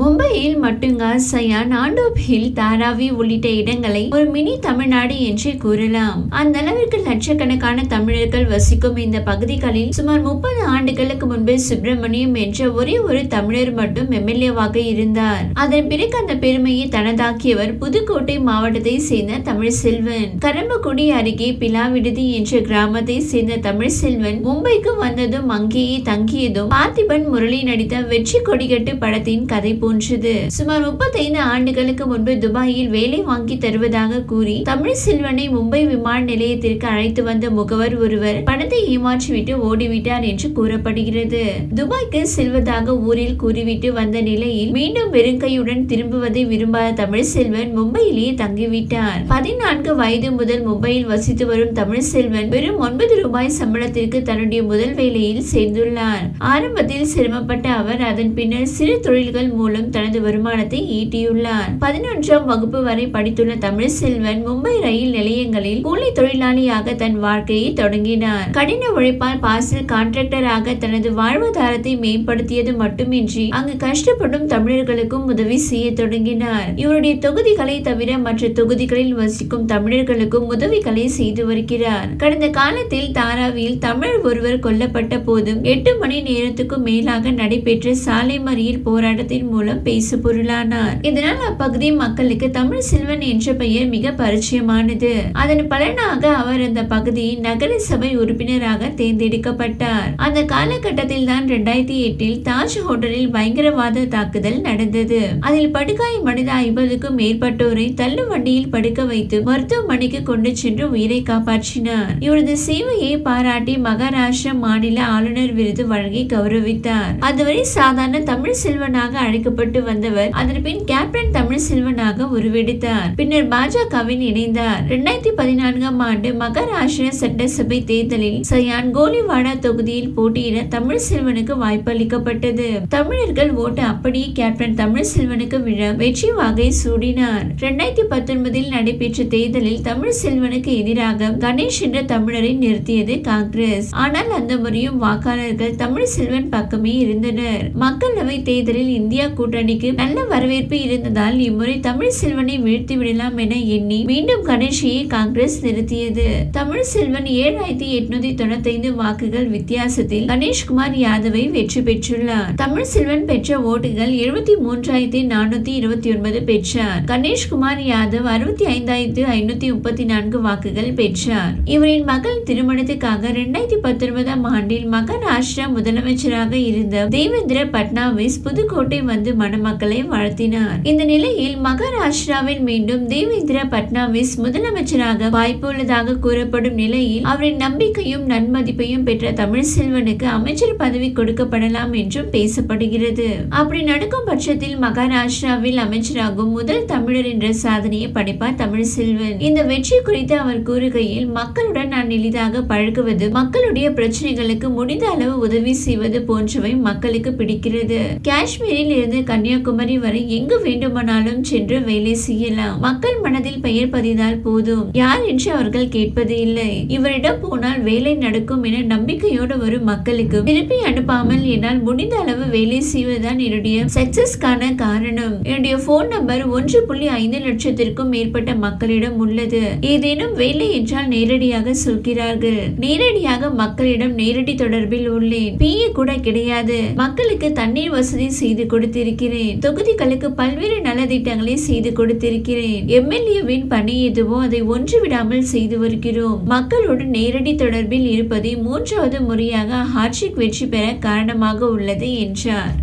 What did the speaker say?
மும்பையில் மட்டுங்கா சயான் ஆண்டோப் ஹில் தாராவி உள்ளிட்ட இடங்களை ஒரு மினி தமிழ்நாடு என்றே கூறலாம். அந்த அளவிற்கு லட்சக்கணக்கான தமிழர்கள் வசிக்கும் இந்த பகுதிகளில் சுமார் முப்பது ஆண்டுகளுக்கு முன்பு சுப்பிரமணியம் என்ற ஒரே ஒரு தமிழர் மட்டும் எம்எல்ஏவாக இருந்தார். அதன் பிறகு அந்த பெருமையை தனதாக்கியவர் புதுக்கோட்டை மாவட்டத்தை சேர்ந்த தமிழ் செல்வன் கரம்பக்குடி அருகே பிலாவிடுதி என்ற கிராமத்தை சேர்ந்த தமிழ் செல்வன் மும்பைக்கு வந்ததும் அங்கேயே தங்கியதும் பார்த்திபன் முரளி நடித்த வெற்றி கொடிகட்டு படத்தின் கதை போன்றது. சுமார் முப்பத்தைந்து ஆண்டுகளுக்கு முன்பு துபாயில் வேலை வாங்கி தருவதாக கூறி தமிழ் செல்வனை மும்பை விமான நிலையத்திற்கு அழைத்து வந்த முகவர் ஒருவர் பணத்தை ஏமாற்றிவிட்டு ஓடிவிட்டார் என்று கூறப்படுகிறது. துபாய்க்கு செல்வதாக ஊரில் கூறிவிட்டு வந்த நிலையில் மீண்டும் வெறுங்கையுடன் திரும்புவதை விரும்பாத தமிழ் செல்வன் மும்பையிலேயே தங்கிவிட்டார். பதினான்கு வயது முதல் மும்பையில் வசித்து வரும் தமிழ் செல்வன் வெறும் ஒன்பது ரூபாய் சம்பளத்திற்கு தன்னுடைய முதல் வேலையில் சேர்ந்துள்ளார். ஆரம்பத்தில் சிரமப்பட்ட அவர் அதன் பின்னர் சிறு தொழில்கள் மூலம் தனது வருமானத்தை ஈட்டியுள்ளார். பதினொன்றாம் வகுப்பு வரை படித்துள்ள தமிழ் செல்வன் மும்பை ரயில் நிலையங்களில் கூலி தொழிலாளியாக தன் வாழ்க்கையை தொடங்கினார். கடின உழைப்பால் பார்சல் கான்ட்ராக்டராக தனது வாழ்வாதாரத்தை மேம்படுத்தியது மட்டுமின்றி அங்கு கஷ்டப்படும் தமிழர்களுக்கும் உதவி செய்ய தொடங்கினார். இவருடைய தொகுதிகளை தவிர மற்ற தொகுதிகளில் வசிக்கும் தமிழர்களுக்கும் உதவிகளை செய்து வருகிறார். கடந்த காலத்தில் தாராவில் தமிழ் ஒருவர் கொல்லப்பட்ட போதும் எட்டு மணி நேரத்துக்கும் மேலாக நடைபெற்ற சாலை மறியல் போராட்டத்தின் மூலம் பேசு பொருளானார் இதனால் அப்பகுதி மக்களுக்கு தமிழ் செல்வன் என்ற பெயர் மிக பரிச்சயமானது. அதன் பலனாக அவர் அந்த பகுதியின் நகர சபை உறுப்பினராக தேர்ந்தெடுக்கப்பட்டார். அந்த காலகட்டத்தில் தான் இரண்டாயிரத்தி எட்டில் தாஜ் ஹோட்டலில் பயங்கரவாத தாக்குதல் நடந்தது. அதில் படுகாயமடைந்த ஐம்பதுக்கும் மேற்பட்டோரை தள்ளு வண்டியில் படுக்க வைத்து மருத்துவமனைக்கு கொண்டு சென்று உயிரை காப்பாற்றினார். இவரது சேவையை பாராட்டி மகாராஷ்டிரா மாநில ஆளுநர் விருது வழங்கி கௌரவித்தார். அதுவரை சாதாரண தமிழ் செல்வனாக அழைக்கப்பட்டு வந்தவர். அதன் பின் கேப்டன் தமிழ் செல்வனாக உருவெடுத்தார். பின்னர் பாஜகவில் இணைந்தார். இரண்டாயிரத்தி பதினான்காம் ஆண்டு மகாராஷ்டிர சட்டசபை தேர்தலில் சயான் கோலிவாடா தொகுதியில் போட்டியிட தமிழ் செல்வனுக்கு வாய்ப்பு அளிக்கப்பட்டது தமிழர்கள் ஓட்டு அப்படியே கேப்டன் தமிழ் செல்வனுக்கு விழ வெற்றி வாகை சூடினார். இரண்டாயிரத்தி பத்தொன்பதில் நடைபெற்ற தேர்தலில் தமிழ் செல்வனுக்கு எதிராக கணேஷ் என்ற தமிழரை நிறுத்தியது காங்கிரஸ். ஆனால் அந்த முறையும் வாக்காளர்கள் தமிழ் செல்வன் பக்கமே இருந்தனர். மக்களவை தேர்தலில் இந்தியா கூட்டணிக்கு நல்ல வரவேற்பு இருந்ததால் இம்முறை தமிழ் செல்வனை வீழ்த்தி விடலாம் என எண்ணி மீண்டும் கணேஷையை காங்கிரஸ் நிறுத்தியது. தமிழ் செல்வன் ஏழாயிரத்தி எட்நூத்தி தொண்ணூத்தி ஐந்து வாக்குகள் வித்தியாசத்தில் கணேஷ்குமார் யாதவை வெற்றி பெற்றுள்ளார். தமிழ் செல்வன் பெற்ற ஓட்டுகள் எழுபத்தி மூன்றாயிரத்தி நானூத்தி இருபத்தி ஒன்பது பெற்றார். கணேஷ்குமார் யாதவ் அறுபத்தி ஐந்தாயிரத்து ஐநூத்தி முப்பத்தி நான்கு வாக்குகள் பெற்றார். இவரின் மகள் திருமணத்துக்காக இரண்டாயிரத்தி பத்தொன்பதாம் ஆண்டில் மகாராஷ்டிரா முதலமைச்சராக இருந்த தேவேந்திர பட்னாவிஸ் புதுக்கோட்டை வந்து மணமக்களை வாழ்த்தினார். இந்த நிலையில் மகாராஷ்டிராவில் மீண்டும் தேவேந்திர பட்னாவிஸ் முதலமைச்சராக வாய்ப்புள்ளதாக கூறப்படும் நிலையில் அவரின் நம்பிக்கையும் நன்மதிப்பையும் பெற்ற தமிழ் செல்வனுக்கு அமைச்சர் பதவி கொடுக்கப்படலாம் என்றும் பேசப்படுகிறது. அப்படி நடக்கும் பட்சத்தில் மகாராஷ்டிராவில் அமைச்சராகும் முதல் தமிழர் என்ற சாதனையை படைப்பார் தமிழ் செல்வன் இந்த வெற்றி குறித்து அவர் கூறுகையில் மக்களுடன் நான் எளிதாக பழகுவது மக்களுடைய பிரச்சனைகளுக்கு முடிந்த அளவு உதவி செய்வது போன்றவை மக்களுக்கு பிடிக்கிறது. காஷ்மீரில் இருந்து கன்னியாகுமரி வரை எங்கு வேண்டுமானாலும் சென்று வேலை செய்யலாம். மக்கள் மனதில் பெயர் பதிந்தால் போதும். யார் என்று அவர்கள் கேட்பது இல்லை. இவரிடம் போனால் வேலை நடக்கும் என நம்பிக்கையோடு வரும் மக்களுக்கு திருப்பி அனுப்பாமல் என்னால் முடிந்த அளவு வேலை செய்வதுதான் என்னுடைய சக்சஸ்க்கான காரணம். என்னுடைய போன் நம்பர் ஒன்று புள்ளி ஐந்து லட்சத்திற்கும் மேற்பட்ட மக்களிடம் உள்ளது. ஏதேனும் வேலை என்றால் நேரடியாக சொல்கிறார்கள். நேரடியாக மக்களிடம் நேரடி தொடர்பில் உள்ளேன். பிஏ கூட கிடையாது. மக்களுக்கு தண்ணீர் வசதி செய்து கொடுத்திருக்கிறேன். தொகுதிகளுக்கு பல்வேறு நலத்திட்டங்களை செய்து கொடுத்திருக்கிறேன். எம்எல்ஏவின் பணி எதுவோ அதை ஒன்று விடாமல் செய்து வருகிறோம். மக்களோடு நேரடி தொடர்பில் இருப்பதை மூன்றாவது முறையாக ஹார்ஷிக் வெற்றி பெற காரணமாக உள்ளது என்றார்.